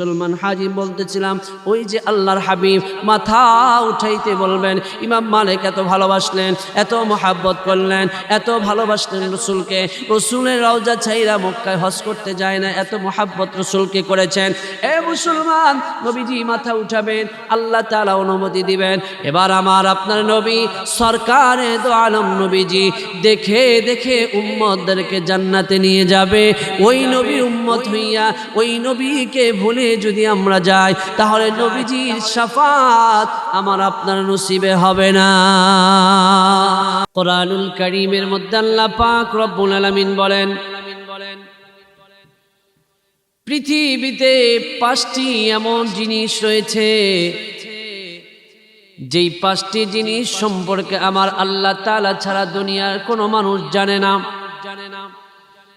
মুসলমান হাজি বলতেছিলাম, ওই যে আল্লাহর হাবিব, মাথা উঠাইতে বলবেন, ইমাম মালিক এত ভালোবাসলেন, এত মোহাব্বত করলেন, এত ভালোবাসলেন রসুলকে, রসুলের রওজা ছাইরা মক্কায় হজ করতে যায় না, এত মোহাব্বত রসুলকে করেছেন। এ মুসলমান, নবীজি মাথা উঠাবেন, আল্লাহ তালা অনুমতি দিবেন। এবার আমার আপনার নবী, সরকারে দো আলম নবীজি, দেখে দেখে উম্মতদেরকে জান্নাতে নিয়ে যাবে। ওই নবী উম্মত হইয়া, ওই নবীকে ভুলে যদি আমরা যাই, তাহলে নবীজির সাফাত আমার আপনার নসিবে হবে না। কোরআনুল করিমের মধ্যে আল্লাহ পাক রব্বুল আলামিন বলেন, পৃথিবীতে পাঁচটি এমন জিনিস রয়েছে, যেই পাঁচটি জিনিস সম্পর্কে আমার আল্লাহ তালা ছাড়া দুনিয়ার কোনো মানুষ জানে না জানে না।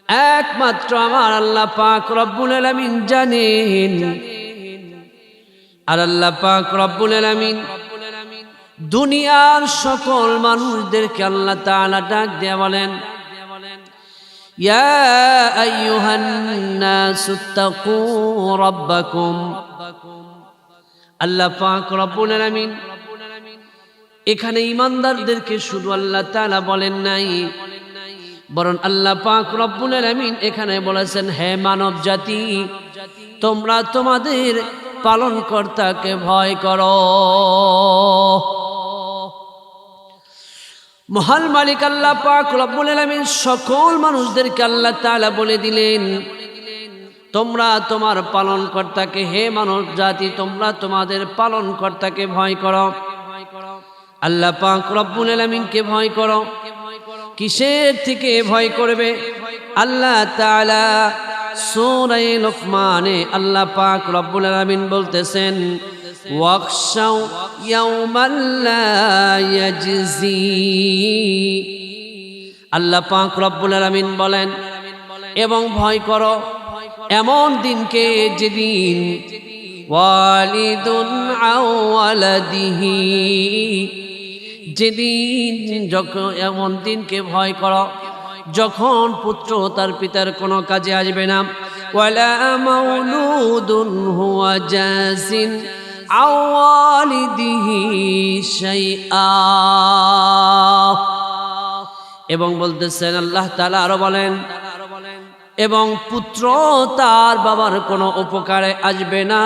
একমাত্র আমার আল্লাহ পাক রব্বুল আলমিন জানেন। আর আল্লাহ পাক রব্বুল আলমিন দুনিয়ার সকল মানুষদেরকে আল্লাহ তালা ডাক দিয়ে বলেন, ইয়া আল্লাহ এখানে ইমানদারদেরকে শুধু আল্লাহ বলেন নাই বরং আল্লাহ পাক রব্বুল আলামিন এখানে বলেছেন, হে মানব জাতি তোমরা তোমাদের পালনকর্তাকে ভয় করো। মহাল মালিক আল্লাহ পাক রব্বুল আলামিন সকল মানুষদেরকে আল্লাহ তাআলা বলে দিলেন, তোমরা তোমার পালনকর্তাকে, হে মানব জাতি তোমরা তোমাদের পালনকর্তাকে ভয় করো। আল্লাহ পাক রব্বুল আলামিনকে ভয় করো। কিসের থেকে ভয় করবে? আল্লাহ তাআলা সূরা লোকমানে আল্লাহ পাক রব্বুল আলামিন বলতেছেন আল্লাহ পাক রব্বুল আলামিন বলেন, এবং ভয় করো, এমন দিনকে যেদিন ওয়ালিদুন আওয়ালাদিহি যেদিন, যখন এমন দিনকে ভয় করো, যখন পুত্র তার পিতার কোনো কাজে আসবে না। ওয়ালা হুয়া জাসিন এবং বলতেছেন, আল্লাহ তাআলা আরও বলেন, এবং পুত্র তার বাবার কোনো উপকারে আসবে না।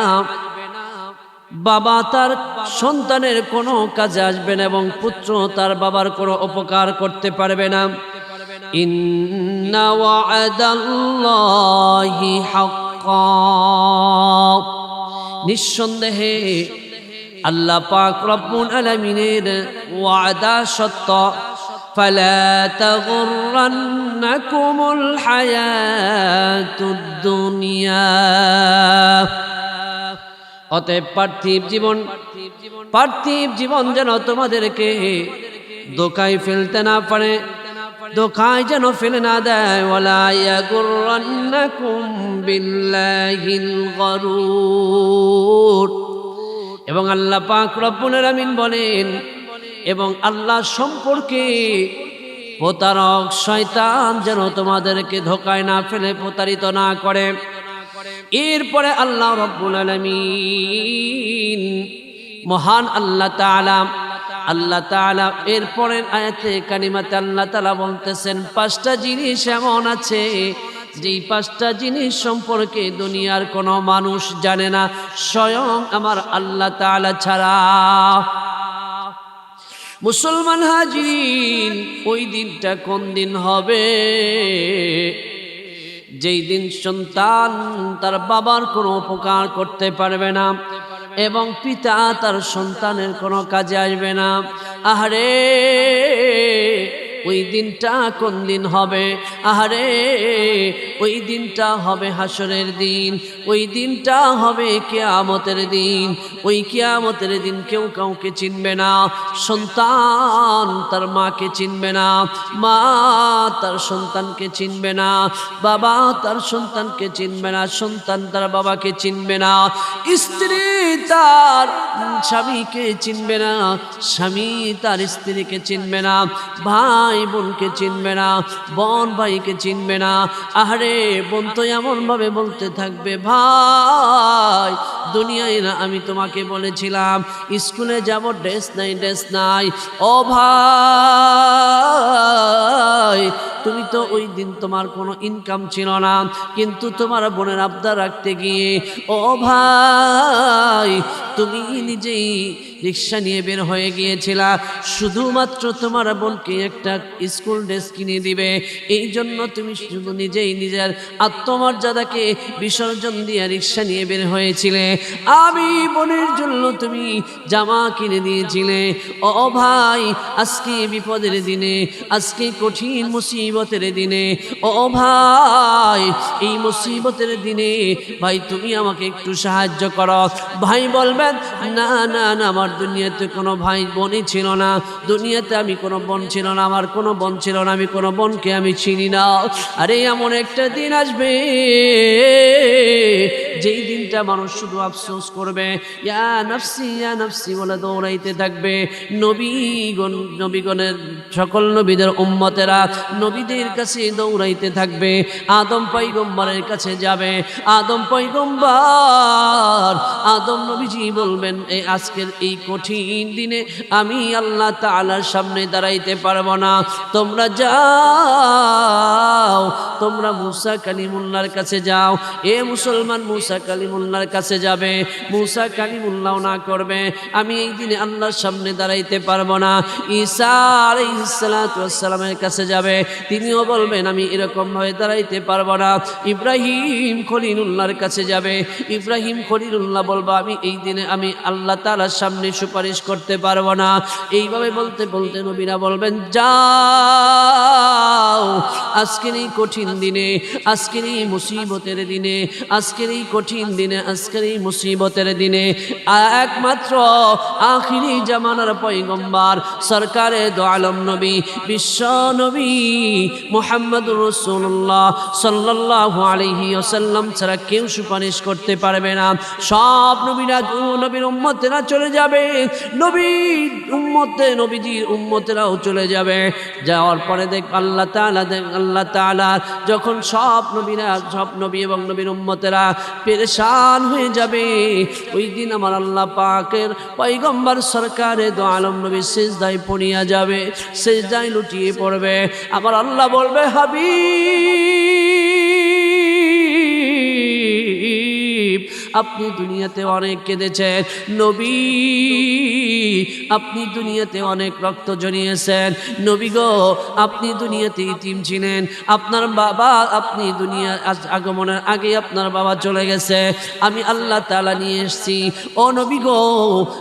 বাবা তার সন্তানের কোনো কাজে আসবে না এবং পুত্র তার বাবার কোনো উপকার করতে পারবে না ইন্না ওয়াদাল্লাহি হাক্কা নিঃসন্দেহে আল্লাহ পাক রব্বুল আলামিনের ওয়াদা সত্য فلا تغرنكم الحياة الدنيا অতএব পার্থিব জীবন পার্থিব জীবন যেন তোমাদেরকে দোকায় ফেলতে না পারে দোকায় যেন ফেলে না দেয়। এবং আল্লাহ পাক রব্বুল আলামিন বলেন, এবং আল্লাহ সম্পর্কে প্রতারক শয়তান যেন তোমাদেরকে ধোকায় না ফেলে, প্রতারিত না করে। এরপরে আল্লাহ রব্বুল আলামিন মহান আল্লাহ তাআলা আল্লাহ তাআলা এরপরের আয়াতে কানিমাতে আল্লাহ তাআলা বলতেছেন, পাঁচটা জিনিস এমন আছে যেই পাঁচটা জিনিস সম্পর্কে দুনিয়ার কোনো মানুষ জানে না। স্বয়ং আমার আল্লাহ তাআলা ছাড়া মুসলমান হাজিরিন, ওই দিনটা কোন দিন হবে? যেই দিন সন্তান তার বাবার কোনো উপকার করতে পারবে না এবং পিতা তার সন্তানের কোনো কাজে আসবে না। আহারে! ওই দিনটা কোন দিন হবে? আহারে, ওই দিনটা হবে হাসরের দিন। ওই দিনটা হবে কেয়ামতের দিন। ওই কেয়ামতের দিন কেউ কাউকে চিনবে না। সন্তান তার মাকে চিনবে না। মা তার সন্তানকে চিনবে না। বাবা তার সন্তানকে চিনবে না। সন্তান তার বাবাকে চিনবে না। স্ত্রী তার স্বামীকে চিনবে না। স্বামী তার স্ত্রীকে চিনবে না। ভাই বোনকে চিনবে না, বোন ভাইকে চিনবে না। আহারে, বোন তো এমন ভাবে বলতে থাকবে, ভাই, দুনিয়ায় না, আমি তোমাকে বলেছিলাম, স্কুলে যাব, ড্রেস নাই ড্রেস নাই। ও ভাই তুমি তো ওই দিন তোমার কোনো ইনকাম ছিল না, কিন্তু তোমার বোনের আবদার রাখতে গিয়ে, ও ভাই, তুমি নিজেই রিক্সা নিয়ে বের হয়ে গিয়েছিলা, শুধুমাত্র তোমার বোনকে একটা স্কুল ড্রেস কিনে দিবে, এই জন্য তুমি শুধু নিজেই নিজের আত্মমর্যাদাকে বিসর্জন দিয়ে রিক্সা নিয়ে বের হয়েছিলে। আমি বোনের জন্য তুমি জামা কিনে দিয়েছিলে। ও ভাই, আজকে বিপদের দিনে, আজকে কঠিন মুসিবতের দিনে, ও ভাই, এই মুসিবতের দিনে, ভাই, তুমি আমাকে একটু সাহায্য করো। ভাই বলবেন, না না না, আমার দুনিয়াতে কোনো ভাই বোনই ছিল না। দুনিয়াতে আমি কোনো বোন ছিল না, আমার কোনো বোন ছিল না, আমি কোনো বোনকে আমি চিনি না। আরে, এমন একটা দিন আসবে, যেই দিনটা মানুষ শুধু আফসোস করবে। ইয়া নফসি ইয়া নফসি বলে দৌড়াইতে থাকবে। নবীগণ, নবীগণের, সকল নবীদের উম্মতেরা নবীদের কাছে দৌড়াইতে থাকবে, আদম পৈগম্বরের কাছে যাবে। আদম পৈগম্বর আদম নবীজি বলবেন এই আজকের এই কঠিন দিনে আমি আল্লাহ তাআলার সামনে দাঁড়াইতে পারব না। তোমরা যাও, তোমরা মুসা কালিমুল্লার কাছে যাও। এ মুসলমান মুসা কালিমুল্লার কাছে যাবে। মুসা কালিমুল্লাহ না করবে। আমি এই দিনে আল্লাহর সামনে দাঁড়াইতে পারব না। ঈসা আলাইহিসসালামের কাছে যাবে। তিনিও বলবেন, আমি এরকম ভাবে দাঁড়াইতে পারব না। ইব্রাহিম খলিলুল্লাহর কাছে যাবে। ইব্রাহিম খলিলুল্লাহ বলব, আমি এই দিনে আমি আল্লাহ তাআলার সামনে সুপারিশ করতে পারব না। এইভাবে বলতে বলতে নবীরা বলবেন, যাও, আজকের এই কঠিন দিনে, আজকের এই মুসিবতের দিনে, আজকের এই কঠিন দিনে, আজকের এই মুসিবতের দিনে, একমাত্র আখিরি জামানার পৈগম্বার সরকারে দো আলম নবী, বিশ্ব নবী মোহাম্মদুর রসুল্লাহ সাল্লাহ আলহি ওসাল্লাম ছাড়া কেউ সুপারিশ করতে পারবে না। সব নবীরা নবীর উম্মতেরা চলে যাবে। উম্মতে, নবীজির উম্মতেরাও চলে যাবে। যাওয়ার পরে দেখ আল্লাহ তাআলা, দেখ আল্লাহ তাআলা, যখন সব নবীরা, সব নবী এবং নবীর উম্মতেরা পেরেশান হয়ে যাবে। ওই দিন আমার আল্লাহ পাকের পৈগম্বর সরকারে দো আলম নবী সেজদায় পড়িয়া যাবে, সেজদায় লুটিয়ে পড়বে। আমার আল্লাহ বলবে হাবি আপনি দুনিয়াতে অনেক কেঁদেছেন। নবী, আপনি দুনিয়াতে অনেক রক্ত জড়িয়েছেন। নবী গো, আপনি দুনিয়াতে ইতিম ছিলেন। আপনার বাবা আপনি দুনিয়া আগমনের আগে আপনার বাবা চলে গেছে। আমি আল্লাহ তালা নিয়ে এসেছি। ও নবী গো,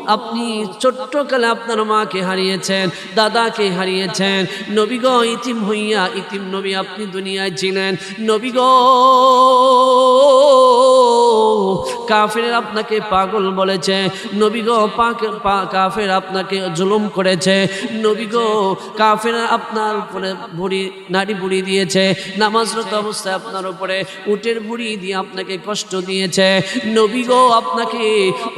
আপনি ছোট্টকালে আপনার মাকে হারিয়েছেন, দাদাকে হারিয়েছেন। নবী গো, ইতিম হইয়া ইতিম নবী আপনি দুনিয়ায় ছিলেন। নবী গো কাফের আপনাকে পাগল বলেছে। নবী গো কাফের আপনাকে জুলুম করেছে। নবী গো, কাফের আপনার উপরে ভুড়ি, নাড়ি বুড়ি দিয়েছে। নামাজরত অবস্থায় আপনার উপরে উটের বুড়ি দিয়ে আপনাকে কষ্ট দিয়েছে। নবী গো, আপনাকে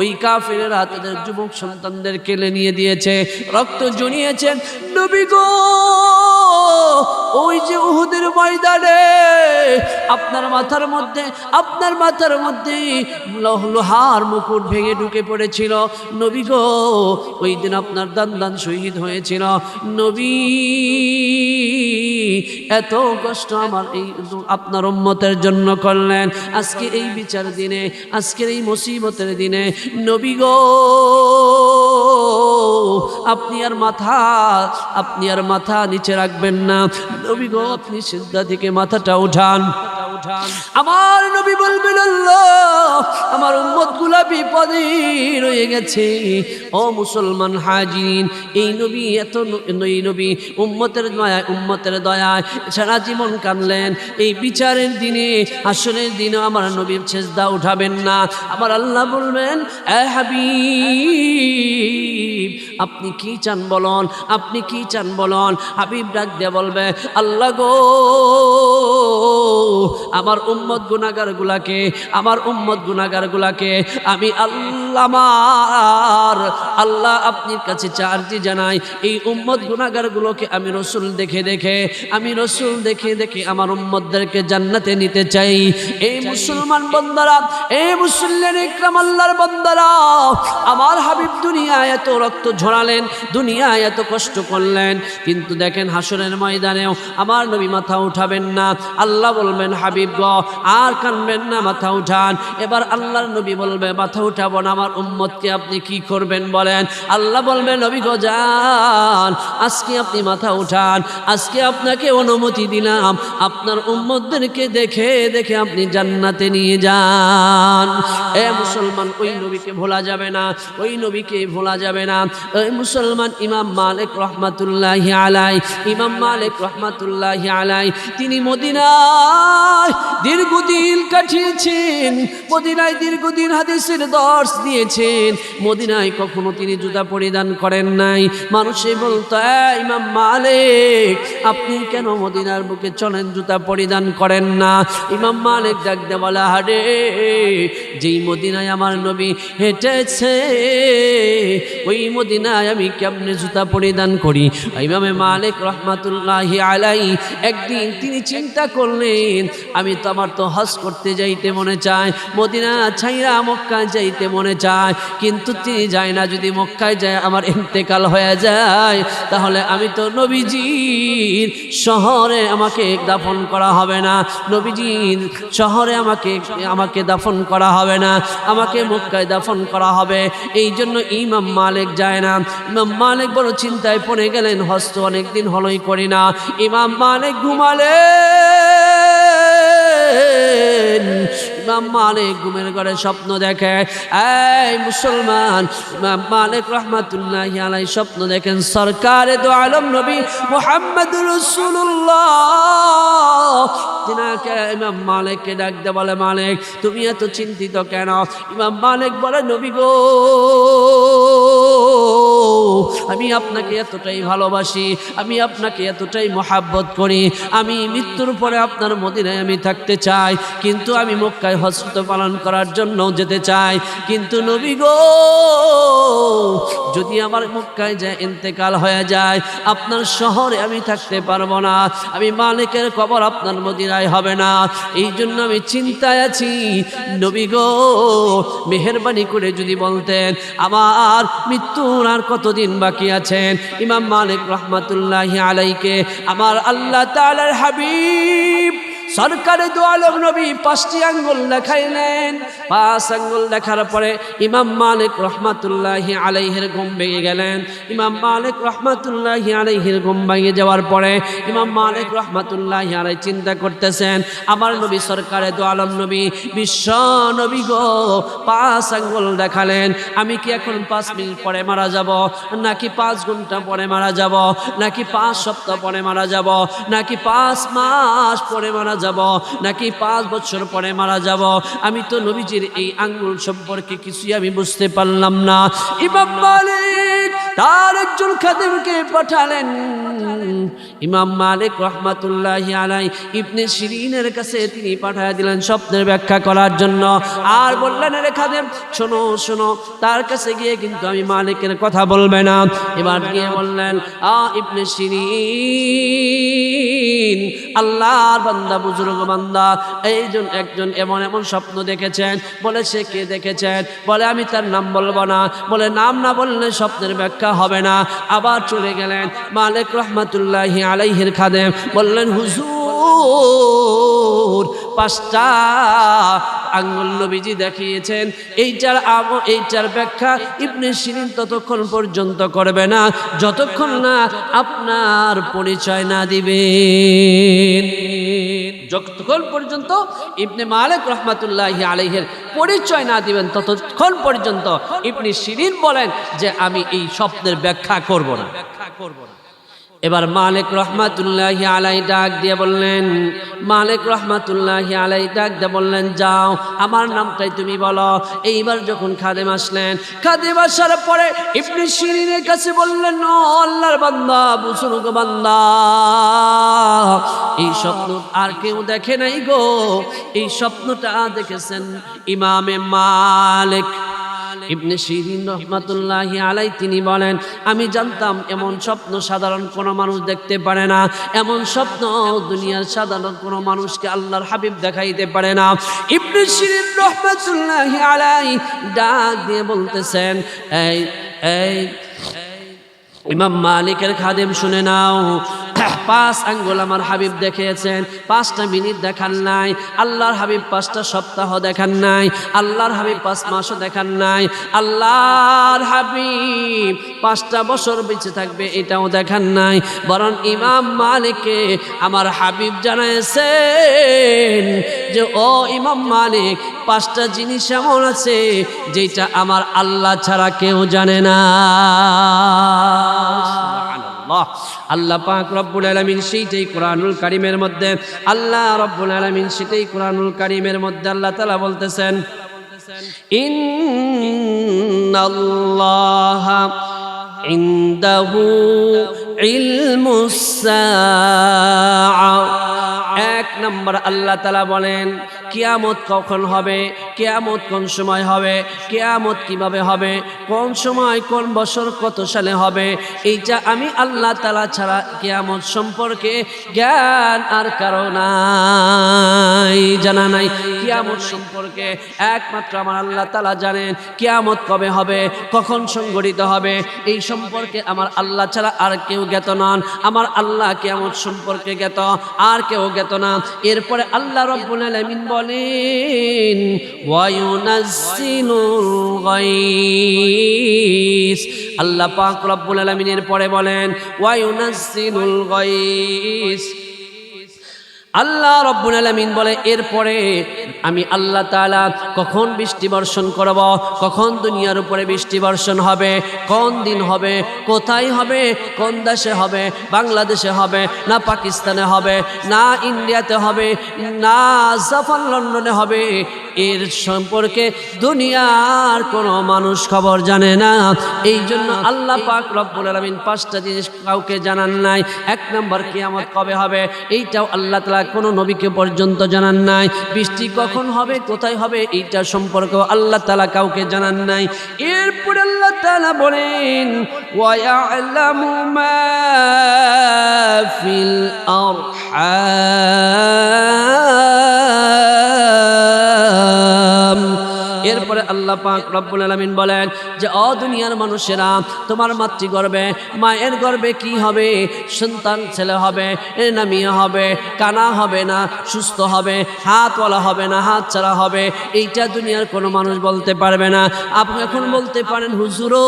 ওই কাফেরেরা তাদের যুবক সন্তানদের কেলে নিয়ে দিয়েছে, রক্ত জড়িয়েছেন নবী গো ওই যে উহুদের ময়দানে আপনার মাথার মধ্যে, আপনার মাথার মধ্যে লোহার মুকুট ভেঙে ঢুকে পড়েছিল। নবী গো, ওই দিন আপনার দান দান শহীদ হয়েছিল। নবী, এত কষ্ট আমার এই আপনার উম্মতের জন্য করলেন। আজকে এই বিচার দিনে, আজকের এই মুসিবতের দিনে, নবী গো, আপনি আর মাথা, আপনি আর মাথা নিচে রাখবেন না। নবী গো আপনি সিদ্ধা থেকে মাথাটা উঠান। আমার নবী বলবেন, আল্লাহ, আমার উম্মতগুলা বিপদে রয়ে গেছে। ও মুসলমান হাজিন এই নবী এত এই নবী উম্মতের দয়া উম্মতের দয়ায় সারা জীবন কানলেন এই বিচারের দিনে, আসরের দিনে আমার নবীর ছেজদা উঠাবেন না। আমার আল্লাহ বলবেন, এ হাবিব, আপনি কি চান বলন? আপনি কি চান বলন? হাবিব ডাক দিয়ে বলবে, আল্লাহ গো আমার উম্মত গুনাগার গুলাকে আমার উম্মত গুনাগার গুলাকে আমি আল্লাহ আমার আল্লাহ আপনার কাছে চার্জি জানাই। এই উম্মত গুনাগারগুলোকে আমি রসুল দেখে দেখে আমি রসুল দেখে দেখে আমার উম্মতদেরকে জান্নাতে নিতে চাই। এই মুসলমান বন্দারা এই মুসল্লেন ইকরাম আল্লাহর বন্দারা আমার হাবিব দুনিয়ায় এত রক্ত ঝরালেন দুনিয়ায় এত কষ্ট করলেন কিন্তু দেখেন হাসরের ময়দানেও আমার নবী মাথা উঠাবেন না। আল্লাহ বলবেন হাবিব গ আর কানবেন না মাথা উঠান। এবার আল্লাহর নবী বলবে মাথা উঠাবো না আমার উম্মতকে আপনি কি করবেন বলেন? আল্লাহ বলবেন, নবী যান। আজকে আপনি মাথা উঠান। আজকে আপনাকে অনুমতি দিলাম। আপনার উম্মতদেরকে দেখে দেখে আপনি জান্নাতে নিয়ে যান। এ মুসলমান, ওই নবীকে ভোলা যাবে না। ওই নবীকে ভোলা যাবে না। ওই মুসলমান, ইমাম মালিক রহমাতুল্লাহ আলাই ইমাম মালিক রহমাতুল্লাহ আলাই তিনি মদিনায় দীর্ঘদিন কাটিয়েছেন। মদিনায় দীর্ঘদিন হাদিসের দর্শ দিয়েছেন। মদিনায় কখনো তিনি জুতা পরিধান করেন নাই। মানুষে বলতো ইমাম মালিক, আপনি কেন মদিনার বুকে চলেন? জুতা পরিধান করেন না। ইমাম মালিক ডাক দে বলা হারে যেই মদিনায় আমার নবী হেঁটেছে, ওই মদিনায় আমি কেমনে জুতা পরিধান করি? ইমামে মালিক রহমাতুল্লাহি আলাই একদিন তিনি চিন্তা করলেন, আমি তো আমার তো হজ করতে যাইতে মনে চায়। মদিনা ছাইরা মক্কায় যাইতে মনে চায় কিন্তু তিনি যায় না। যদি মক্কায় যায়, আমার ইন্তেকাল হয়ে যায়, তাহলে আমি তো নবীজির শহরে আমাকে দাফন করা হবে না। নবীজির শহরে আমাকে আমাকে দাফন করা হবে না। আমাকে মক্কায় দাফন করা হবে। এই জন্য ইমাম মালিক যায় না। ইমাম মালিক বড় চিন্তায় পড়ে গেলেন, হস্ত অনেকদিন হলই করি না। ইমাম মালিক ঘুমালেন ইমাম মালিক ঘুমের ঘরে স্বপ্ন দেখে। এই মুসলমান, ইমাম মালিক রহমাতুল্লাহ আলাই স্বপ্ন দেখেন, সরকারে দো আলম নবী মোহাম্মদ রসুল্লাহ তিনাকে ইমাম মালিককে ডাক দে বলে, মালিক, তুমি এত চিন্তিত কেন? ইমাম মালিক বলে, নবী গো, আমি আপনাকে এতটাই ভালোবাসি, আমি আপনাকে এতটাই মহাব্বত করি, আমি মৃত্যুর পরে আপনার মদিনায় আমি থাকতে চাই, কিন্তু আমি মক্কায় হস্ত পালন করার জন্য যেতে চাই কিন্তু নবী গো, যদি আমার মক্কায় যায়, ইন্তেকাল হয়ে যায়, আপনার শহরে আমি থাকতে পারব না। আমি মালিকের খবর আপনার মদিনায় হবে না। এই জন্য আমি চিন্তায় আছি। নবী গো, মেহরবানি করে যদি বলতেন, আমার মৃত্যুর আর কতদিন বাকি আছেন ইমাম মালিক রহমাতুল্লাহ আলাইকে, আমার আল্লাহ তালার হাবিব সরকারে দু আলম নবী পাঁচটি আঙ্গুল দেখাইলেন। পাঁচ আঙ্গুল দেখার পরে ইমাম মালিক রহমাতুল্লাহ আলাইহের ঘুম ভেঙে গেলেন। ইমাম মালিক রহমাতুল্লাহ আলাইহির ঘুম ভেঙে যাওয়ার পরে ইমাম মালিক রহমাতুল্লাহ আলাই চিন্তা করতেছেন, আমার নবী সরকারে দু আলম নবী, বিশ্ব নবী গো। পাঁচ আঙ্গুল দেখালেন, আমি কি এখন পাঁচ মিনিট পরে মারা যাব? নাকি পাঁচ ঘণ্টা পরে মারা যাব? নাকি পাঁচ সপ্তাহ পরে মারা যাব? নাকি পাঁচ মাস পরে মারা যাব, নাকি পাঁচ বছর পরে মারা যাব? আমি তো নবীজির এই আঙ্গুল সম্পর্কে কিছুই আমি বুঝতে পারলাম না। ইমাম মালিক তার একজন খাদেমকে পাঠালেন। ইমাম মালিক রহমাতুল্লাহ আলাই ইবনে শিরিনের কাছে তিনি পাঠায় দিলেন স্বপ্নের ব্যাখ্যা করার জন্য। আর বললেন রে খাদেম, শোনো শোনো, তার কাছে গিয়ে কিন্তু আমি মালিকের কথা বলবে না। এবার গিয়ে বললেন, আ ইবনে শিরিন, আল্লাহর বান্দা, বুজুর্গ বান্দা, এইজন একজন এমন এমন স্বপ্ন দেখেছেন। বলে, সে কে দেখেছেন? বলে, আমি তার নাম বলব না। বলে, নাম না বললে স্বপ্নের ব্যাখ্যা হবে না। আবার চলে গেলেন মালিক রহমাতুল্লাহ আলাইহির খাদেম বললেন, হুজুর, পাঁচটা আঙ্গুল নবীজি দেখিয়েছেন। এইটার আম এইটার ব্যাখ্যা ইবনে শিরিন ততক্ষণ পর্যন্ত করবে না। যতক্ষণ না আপনার পরিচয় না দিবেন। যতক্ষণ পর্যন্ত ইবনে মালিক রহমাতুল্লাহ আলাইহের পরিচয় না দিবেন, ততক্ষণ পর্যন্ত ইবনে শিরিন বলেন যে, আমি এই শব্দের ব্যাখ্যা করব না ব্যাখ্যা করব না। এবার মালিক রহমাতুল্লাহ আলাই ডাক দিয়ে বললেন, মালিক রহমাতুল্লাহ আলাই ডাক দিয়ে বললেন, যাও, আমার নামটাই তুমি বলো। এইবার যখন খাদেম আসলেন, খাদেম আসার পরে ইবনে শিরিনের কাছে বললেন, ও আল্লাহর বান্দা বুসুরুগ বান্দা, এই স্বপ্ন আর কেউ দেখে নাই গো। এই স্বপ্নটা দেখেছেন ইমামে মালিক। ইবনে শিরিন রহমাতুল্লাহি আলাই তিনি বলেন, আমি জানতাম এমন স্বপ্ন সাধারণ কোনো মানুষ দেখতে পারে না। এমন স্বপ্ন দুনিয়ার সাধারণ কোনো মানুষকে আল্লাহর হাবিব দেখাইতে পারে না। ইবনে শিরিন রহমাতুল্লাহি আলাই ডাক দিয়ে বলতেছেন, এই এই, ইমাম মালিকের খাদেম শুনে নাও। পাঁচ আঙ্গুল আমার হাবিব দেখিয়েছেন, পাঁচটা মিনিট দেখান নাই, আল্লাহর হাবিব পাঁচটা সপ্তাহ দেখান নাই, আল্লাহর হাবিব পাঁচ মাসও দেখান নাই, আল্লাহর হাবিব পাঁচটা বছর বেঁচে থাকবে এটাও দেখান নাই, বরং ইমাম মালিককে আমার হাবিব জানাইছেন যে, ও ইমাম মালিক, পাঁচটা জিনিস এমন আছে যেটা আমার আল্লাহ ছাড়া কেউ জানে না। সুবহানাল্লাহ। আল্লাহ পাক রব্বুল আলামিন সেইটাই কোরআনুল কারিমের মধ্যে, আল্লাহ রব্বুল আলামিন সেটাই কোরআনুল কারিমের মধ্যে আল্লাহ তাআলা বলতেছেন, ইন্নাল্লাহ ইনদাহু ইলমুস সাআ এক নম্বর আল্লাহ তালা বলেন, কেয়ামত কখন হবে? কেয়ামত কোন সময় হবে? কেয়ামত কীভাবে হবে? কোন সময় কোন বছর কত সালে হবে? এইটা আমি আল্লাহ তালা ছাড়া কেয়ামত সম্পর্কে জ্ঞান আর কারও নাই, জানা নাই। কিয়ামত সম্পর্কে একমাত্র আমার আল্লাহ তালা জানেন, কেয়ামত কবে হবে? কখন সংগঠিত হবে? এই সম্পর্কে আমার আল্লাহ ছাড়া আর কেউ জ্ঞাত নন, আমার আল্লাহ কেমন সম্পর্কে জ্ঞাত আর কেউ জ্ঞাত না। এরপরে আল্লাহ রব্বুল আলামিন বলেন, ওয়ায়ুনাজ্জিলুল গাইস আল্লাহ পাক রব্বুল আলমিনের পরে বলেন, ওয়ায়ুনাজ্জিলুল গাইস আল্লাহ রব্বুল আলামিন বলে, এরপরে আমি আল্লাহ তাআলা কখন বৃষ্টি বর্ষণ করব? কখন দুনিয়ার উপরে বৃষ্টি বর্ষণ হবে? কোন দিন হবে? কোথায় হবে? কোন দেশে হবে? বাংলাদেশে হবে? না পাকিস্তানে হবে? না ইন্ডিয়াতে হবে? না জাপান, লন্ডনে হবে? এর সম্পর্কে দুনিয়ার কোনো মানুষ খবর জানে না। এই জন্য আল্লাহ পাক রব্বুল আলামিন পাঁচটা জিনিস কাউকে জানান নাই। এক নম্বর কিয়ামত কবে হবে? এইটাও আল্লাহ তালা কোনো নবীকে পর্যন্ত জানান নাই। বৃষ্টি কখন হবে, কোথায় হবে এইটা সম্পর্কেও আল্লাহ তালা কাউকে জানান নাই। এরপরে আল্লাহ তালা বলেন ওয়া মা ফিল এরপরে আল্লাহ পাক রব্বুল আলামিন বলেন যে, অ দুনিয়ার মানুষেরা, তোমার মাতৃগর্ভে, মায়ের গর্ভে কি হবে? সন্তান ছেলে হবে না মেয়ে হবে, কানা হবে না, সুস্থ হবে, হাতওয়ালা হবে না, হাত ছাড়া হবে? এইটা দুনিয়ার কোনো মানুষ বলতে পারবে না। আপনি এখন বলতে পারেন, হুজুরো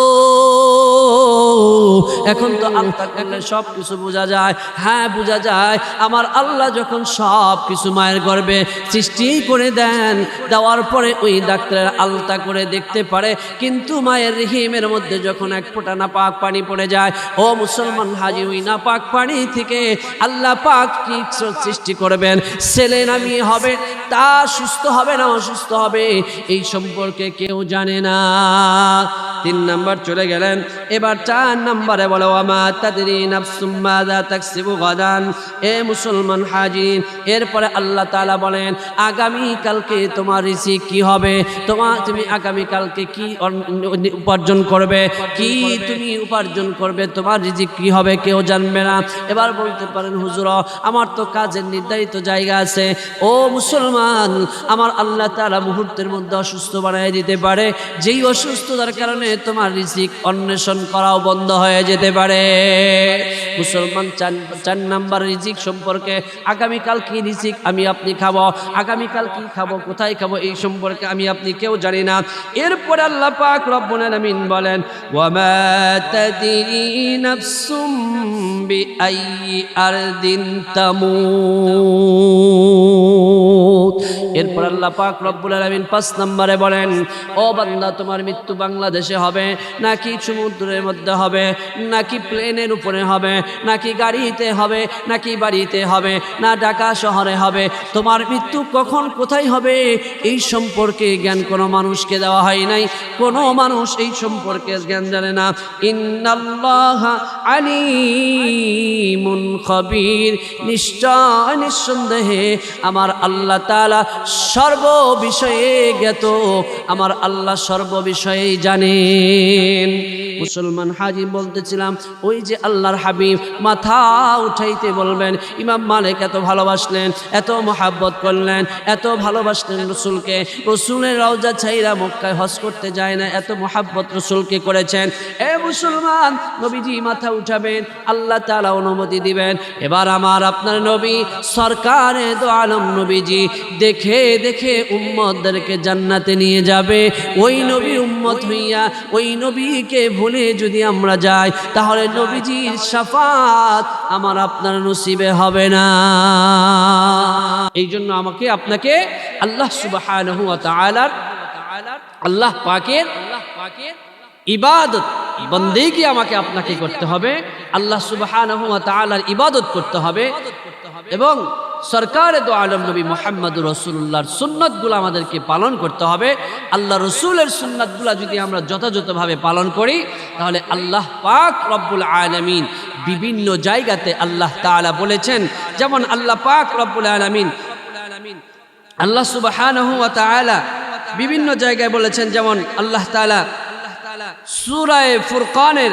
এখন তো আল্লাহ করলে সব কিছু বোঝা যায়। হ্যাঁ বোঝা যায়। আমার আল্লাহ যখন সব কিছু মায়ের গর্বে সৃষ্টি করে দেন, দেওয়ার পরে ওই ডাক্তারের আলতা করে দেখতে পারে, কিন্তু মায়ের রিহিমের মধ্যে যখন এক ফোঁটা না পাক পানি পড়ে যায়, ও মুসলমান হাজি, ওই না পাক পানি থেকে আল্লাহ পাক কি সৃষ্টি করবেন? ছেলে নামিয়ে হবে, তা সুস্থ হবে না অসুস্থ হবে, এই সম্পর্কে কেউ জানে না। তিন নাম্বার চলে গেলেন, এবার চার নাম্বারে বলো আমা তাদরি এ মুসলমান হাজির এরপরে আল্লাহ তাআলা বলেন আগামী কালকে তোমার রিজিক কি হবে? তোমার তুমি আগামী কালকে কি উপার্জন করবে? কি তুমি উপার্জন করবে? তোমার রিজিক কি হবে? কেউ জানবে না। এবার বলতে পারেন, হুজুর, আমার তো কাজের নির্ধারিত জায়গা আছে। ও মুসলমান, আমার আল্লাহ তারা মুহূর্তের মধ্যে অসুস্থ বানিয়ে দিতে পারে। যেই অসুস্থতার কারণে তোমার রিজিক অন্বেষণ করাও বন্ধ হয়ে যেতে পারে। মুসলমান চার চার নাম্বার রিজিক সম্পর্কে, আগামীকাল কি রিজিক আমি আপনি খাব? আগামীকাল কি খাব? কোথায় খাব? এই সম্পর্কে আমি আপনি কেউ জানি না। এরপরে আল্লাহ পাক রব্বুল আলামিন বলেন ওয়ামা তাদরি নাফসুম আই আরদিন তামুত। এরপর আল্লাহ পাক রব্বুল আলামিন পাঁচ নম্বরে বলেন, ও বান্দা, তোমার মৃত্যু বাংলাদেশে হবে, নাকি সমুদ্রের মধ্যে হবে, নাকি প্লেনের উপরে হবে, নাকি গাড়িতে হবে, নাকি বাড়িতে হবে, না ঢাকা শহরে হবে, তোমার মৃত্যু কখন, কোথায় হবে? এই সম্পর্কে জ্ঞান কোনো মানুষকে দেওয়া হয় নাই। কোনো মানুষ এই সম্পর্কে জ্ঞান জানে না। ইন্নাল্লাহ আলিমুন খবির। নিশ্চয় নিঃসন্দেহে আমার আল্লাহ তাআলা সর্ব বিষয়ে জ্ঞাত। আমার আল্লাহ সর্ব বিষয়েই জানেন। মুসলমান হাজি বলতেছিলাম, ওই যে আল্লাহর হাবিব, মাথা উঠাইতে বলবেন, ইমাম মালিক এত ভালোবাসলেন, এত মহাব্বত করলেন, এত ভালোবাসলেন রসুলকে, রসুলের রওজা ছাইরা মক্কায় হজ করতে যায় না, এত মহাব্বত রসুলকে করেছেন। এ মুসলমান, নবীজি মাথা উঠাবেন, আল্লাহ তালা অনুমতি দিবেন। এবার আমার আপনার নবী, সরকারে দো আলম নবীজি, দেখে দেখে উম্মতদেরকে জান্নাতে নিয়ে যাবে। ওই নবী উম্মত হইয়া, ওই নবীকে ভুলে যদি আমরা যাই, তাহলে নবীজির সাফাত আমার আপনার নসিবে হবে না। এই জন্য আমাকে আপনাকে আল্লাহ তাআলার আল্লাহ পাকের আল্লাহ পাকের ইবাদত আমাকে আপনাকে করতে হবে। আল্লাহ তাআলার ইবাদত করতে হবে। এবং সরকার দো আলম নবী মোহাম্মদ রসুল্লাহর সুন্নতগুলো আমাদেরকে পালন করতে হবে। আল্লাহ রসুলের সুন্নতগুলো যদি আমরা যথাযথভাবে পালন করি, তাহলে আল্লাহ পাক রব্বুল আলমিন বিভিন্ন জায়গাতে আল্লাহ তাআলা বলেছেন, যেমন আল্লাহ পাক রব্বুল আলমিন, আল্লাহ সুবহানাহু ওয়া বিভিন্ন জায়গায় বলেছেন, যেমন আল্লাহ তাআলা সুরায় ফুরকানের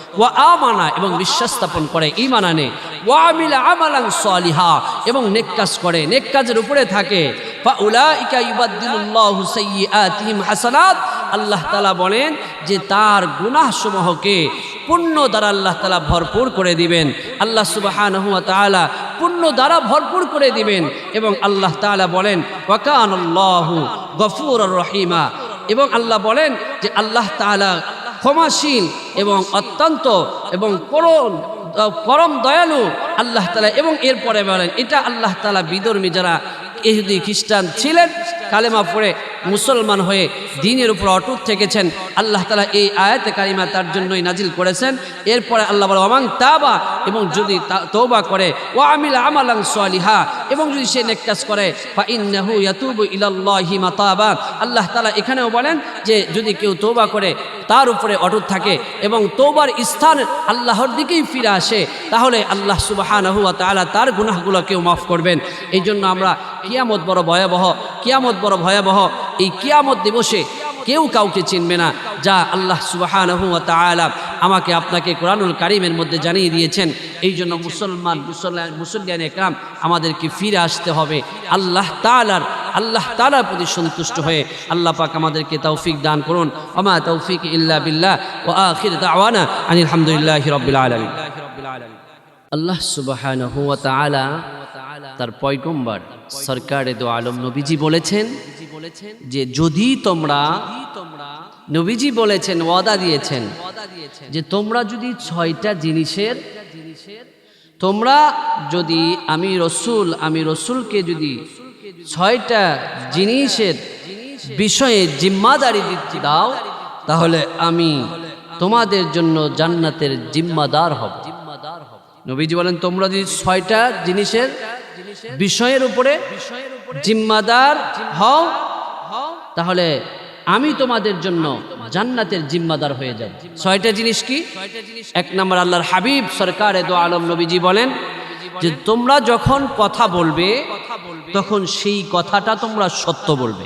ওয়া আমানা, এবং বিশ্বাস স্থাপন করে, ঈমান আনে। ওয়া আমিলা সালিহা, এবং নেক কাজ করে, নেক কাজের উপরে থাকে। ফাউলাইকা ইউবাদদিলুল্লাহু সাইয়্যাতিহিম হাসানাত, আল্লাহ তাআলা বলেন যে তার গুনাহসমূহকে পুণ্য দ্বারা আল্লাহ তাআলা ভরপুর করে দিবেন। আল্লাহ সুবহানাহু ওয়া তাআলা দ্বারা ভরপুর করে দিবেন, এবং আল্লাহ তাআলা বলেন, ওয়া কানাল্লাহু গফুরুর রহিমা। এবং আল্লাহ বলেন যে আল্লাহ তাআলা ক্ষমাশীল এবং অত্যন্ত এবং করুণ পরম দয়ালু আল্লাহ তালা। এবং এরপরে বলেন, এটা আল্লাহ তালা বিদর্মী যারা ইহুদি খ্রিস্টান ছিলেন, কালেমা পড়ে মুসলমান হয়ে দিনের উপর অটুট থেকেছেন। আল্লাহ তালা এই আয়াতে কারিমা তার জন্যই নাজিল করেছেন। এরপরে আল্লাহ বলে অমাং তাবা এবং যদি তৌবা করে ও আমিল আমালাং সালিহা এবং যদি সে নেক কাজ করে ফা ইন্নাহু ইয়াতুবু ইলাল্লাহি মাতাবা আল্লাহ তালা এখানেও বলেন যে, যদি কেউ তৌবা করে, তার উপরে অটুট থাকে এবং তৌবার স্থান আল্লাহর দিকেই ফিরে আসে, তাহলে আল্লাহ সুবহানাহু ওয়া তাআলা তার গুনাহগুলোকেও মাফ করবেন। এই জন্য আমরা কিয়ামত বড় ভয়াবহ, কিয়ামত বড় ভয়াবহ, এই কিয়ামত দিবসে কেউ কাউকে চিনবে না, যা আল্লাহ তাআলা আমাকে আপনাকে কোরআনুল কারিমের মধ্যে জানিয়ে দিয়েছেন। এই জন্য মুসলমান মুসলিয়ান একরাম, আমাদেরকে ফিরে আসতে হবে। আল্লাহ তাআলার আল্লাহ তাআলার প্রতি সন্তুষ্ট হয়ে আল্লাহ পাক আমাদেরকে তৌফিক দান করুন। ওমা তৌফিক ইল্লা বিল্লাহ। ওয়া আখির দাওয়ানা আনিল হামদুলিল্লাহি রাব্বিল আলামিন। আল্লাহ তাআলা তার পয়গম্বর, সরকারে দো আলম নবীজি বলেছেন যে যদি তোমরা নবীজি বলেছেন ওয়াদা দিয়েছেন যে তোমরা যদি ছয়টা জিনিসের তোমরা যদি আমি রসুল আমি রসুলকে যদি ছয়টা জিনিসের বিষয়ে জিম্মাদারি দিতে দাও তাহলে আমি তোমাদের জন্য জান্নাতের জিম্মাদার হব। নবীজি বলেন তোমরা যদি ছয়টা জিনিসের বিষয়ের উপরে জিম্মাদার হও তাহলে আমি তোমাদের জন্য জান্নাতের জিম্মাদার হয়ে যাব। ছয়টা জিনিস কি? এক নম্বর আল্লাহর হাবিব সরকার দো আলম নবীজি বলেন যে, তোমরা যখন কথা বলবে, তখন সেই কথাটা তোমরা সত্য বলবে।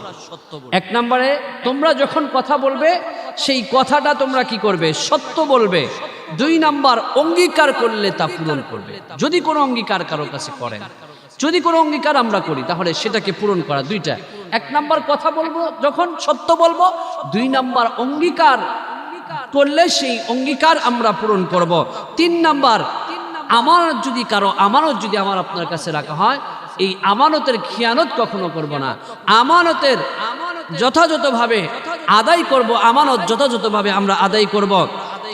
এক নম্বরে, তোমরা যখন কথা বলবে, সেই কথাটা তোমরা কি করবে? সত্য বলবে। দুই নাম্বার, অঙ্গীকার করলে তা পূরণ করবে। যদি কোনো অঙ্গীকার কারও কাছে করেন, যদি কোনো অঙ্গীকার আমরা করি, তাহলে সেটাকে পূরণ করা দুইটা। এক নাম্বার কথা বলব, যখন সত্য বলব, দুই নাম্বার অঙ্গীকার করলে সেই অঙ্গীকার আমরা পূরণ করব। তিন নাম্বার, আমানত যদি কারও, আমানত যদি আমার আপনার কাছে রাখা হয়, এই আমানতের খিয়ানত কখনো করব না। আমানতের যথাযথভাবে আদায় করব, আমানত যথাযথভাবে আমরা আদায় করব।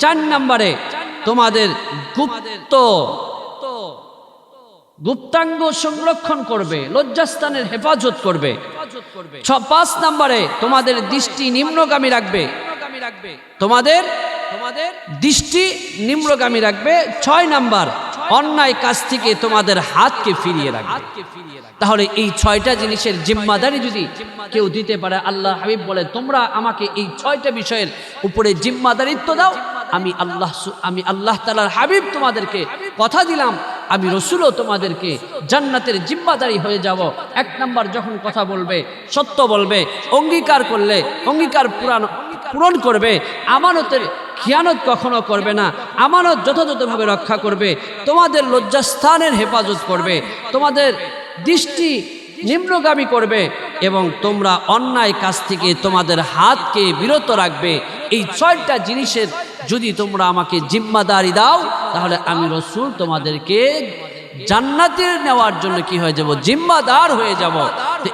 চার নাম্বারে, তোমাদের গুপ্ত গুপ্তাঙ্গ সংরক্ষণ করবে, লজ্জাস্থানের হেফাজত করবে। ছ পাঁচ নম্বরে তোমাদের দৃষ্টি নিম্নগামী রাখবে। তোমাদের তোমাদের দৃষ্টি নিম্নগামী রাখবে। ছয় নাম্বার, অন্যায় কাছ থেকে তোমাদের হাতকে ফিরিয়ে রাখবে। তাহলে এই ছয়টা জিনিসের জিম্মাদারি যদি কেউ দিতে পারে, আল্লাহ হাবিব বলে, তোমরা আমাকে এই ছয়টা বিষয়ের উপরে জিম্মাদারিত্ব দাও। আমি আল্লাহ আমি আল্লাহ তালার হাবিব তোমাদেরকে কথা দিলাম। আমি রসুলও তোমাদেরকে জান্নাতের জিম্মাদারি হয়ে যাব। এক নাম্বার যখন কথা বলবে, সত্য বলবে, অঙ্গীকার করলে, অঙ্গীকার পুরাণ, পূরণ করবে, আমানতের খিয়ানত কখনো করবে না। আমানত যথাযথভাবে রক্ষা করবে। তোমাদের লজ্জাস্থানের হেফাজত করবে। তোমাদের দৃষ্টি নিম্নগামী করবে এবং তোমরা অন্যায় কাজ থেকে তোমাদের হাতকে বিরত রাখবে। এই ছয়টা জিনিসের যদি তোমরা আমাকে জিম্মাদারি দাও, তাহলে আমি রসুল তোমাদেরকে জান্নাতের নেওয়ার জন্য কি হয়ে যাব? জিম্মাদার হয়ে যাব।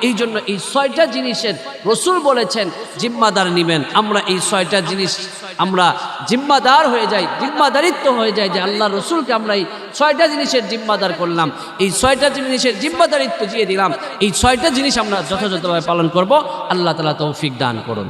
এই জন্য এই ছয়টা জিনিসের রসুল বলেছেন, জিম্মাদার নিবেন। আমরা এই ছয়টা জিনিস, আমরা জিম্মাদার হয়ে যাই, জিম্মাদারিত্ব হয়ে যায় যে আল্লাহ রসুলকে আমরা এই ছয়টা জিনিসের জিম্মাদার করলাম। এই ছয়টা জিনিসের জিম্মাদারিত্ব দিয়ে দিলাম। এই ছয়টা জিনিস আমরা যথাযথভাবে পালন করব। আল্লাহ তালা তৌফিক দান করুন।